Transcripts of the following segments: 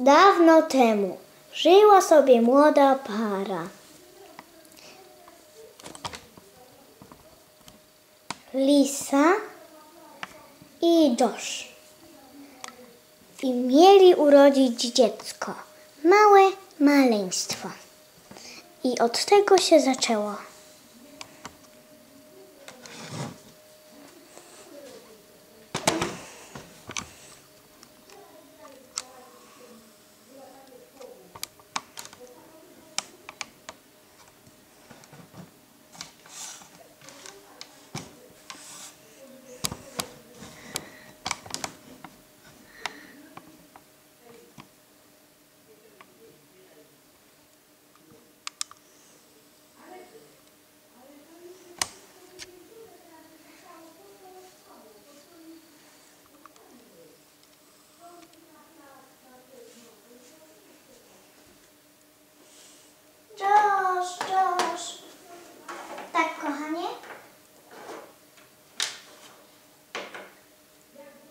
Dawno temu żyła sobie młoda para. Lisa i Josh. I mieli urodzić dziecko. Małe maleństwo. I od tego się zaczęło. Josh, Josh. Tak, kochanie?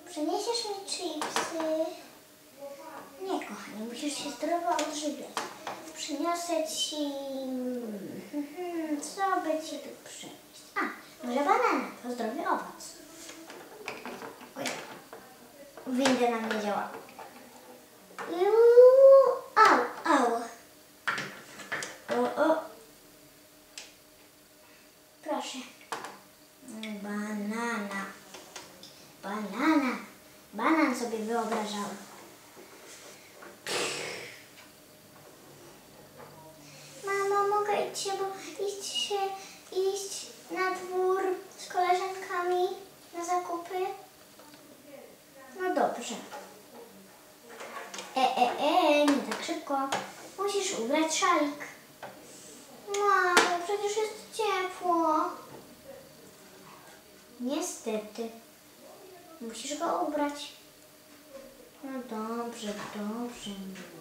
Przyniesiesz mi chipsy? Nie, kochanie, musisz się zdrowo odżywiać. Przyniosę ci... Mhm, Co by ci tu przynieść? A, może banana, to zdrowy owoc. Oj, winda nam nie działa. Uuu, Au, au. O, o. Proszę. Banana. Banana. Banan sobie wyobrażałem. Mamo, mogę iść się, bo iść się, iść na dwór z koleżankami na zakupy? No dobrze. E, e, e, nie tak szybko. Musisz ubrać szalik. Mamo, przecież jest ciepło. Niestety. Musisz go ubrać. No dobrze, dobrze.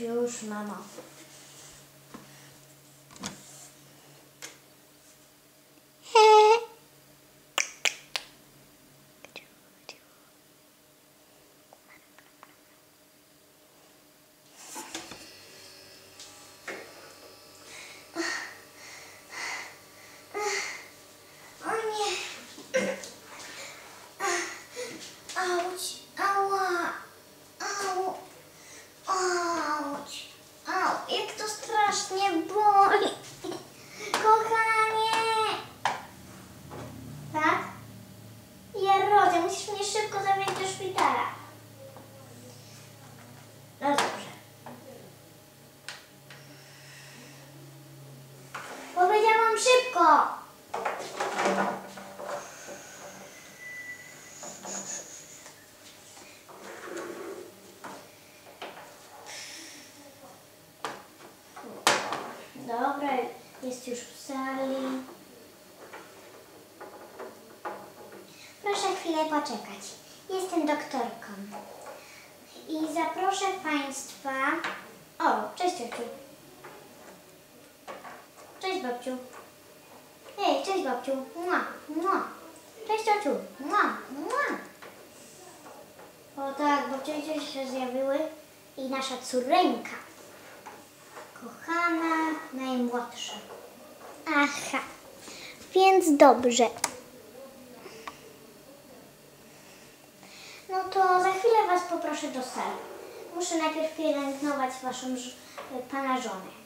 又是妈妈。Strasznie boli. Kochanie. Tak? Jarodzie, musisz mnie szybko zawieźć do szpitala. No dobrze. Powiedziałam szybko. Dobra, jest już w sali. Proszę chwilę poczekać. Jestem doktorką. I zaproszę Państwa... O, cześć ciociu. Cześć babciu. Hej, cześć babciu. Mua, mua. Cześć ciociu. Mua, mua. O tak, babciu i ciocia się zjawiły. I nasza córeńka. Kochana, najmłodsza. Aha, więc dobrze. No to za chwilę Was poproszę do sali. Muszę najpierw pielęgnować Waszą ż- Pana żonę.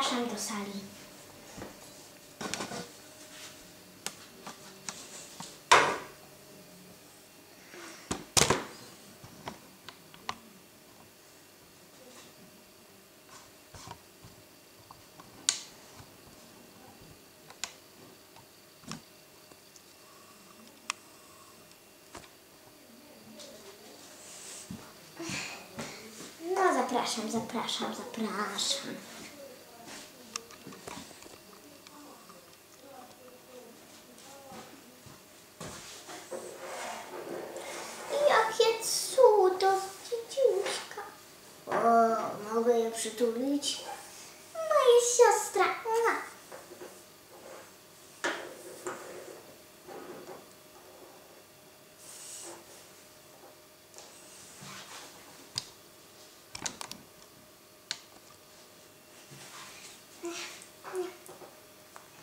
Zapraszam do sali. No zapraszam, zapraszam, zapraszam. Jakie cudo, dzieciuśka. O, mogę je przytulić? Moja siostra. Mua.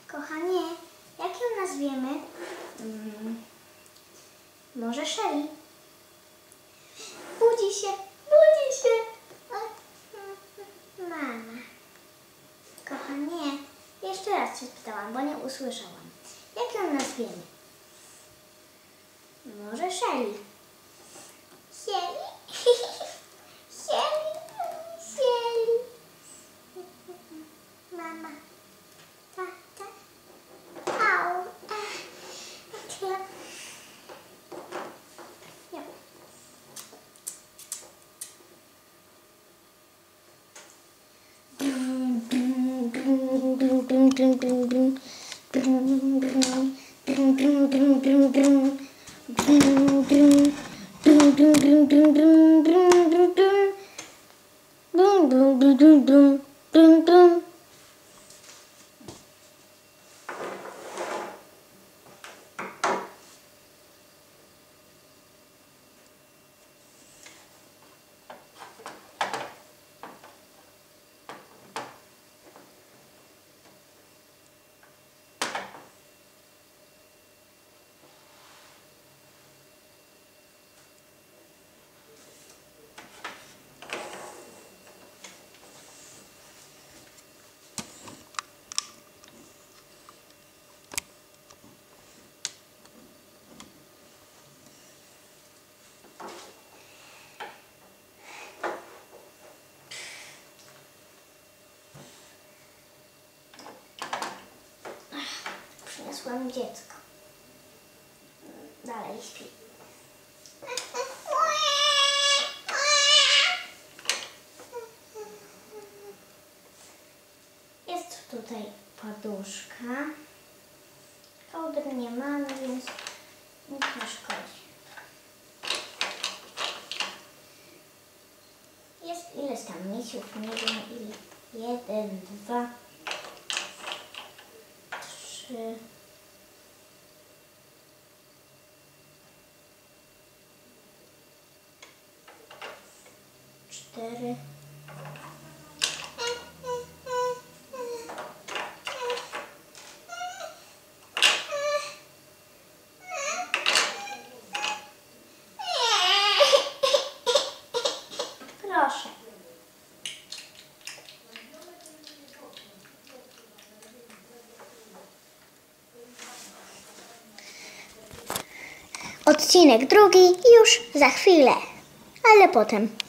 Kochanie, jak ją nazwiemy? Mm, może Shelly? Budzi się, budzi się. O, mm, Mama. Kochanie, spytałam, bo nie usłyszałam. Jak ją nazwiemy? Może? Shelly? trưng trưng trưng trưng Przyniosłam dziecko. Dalej śpi. Jest tutaj poduszka. Kołdry nie mamy, więc nic nie szkodzi. Jest ileś tam misiów, nie wiem ile. Jeden, dwa, trzy. Cztery. Proszę. Odcinek drugi już za chwilę, ale potem.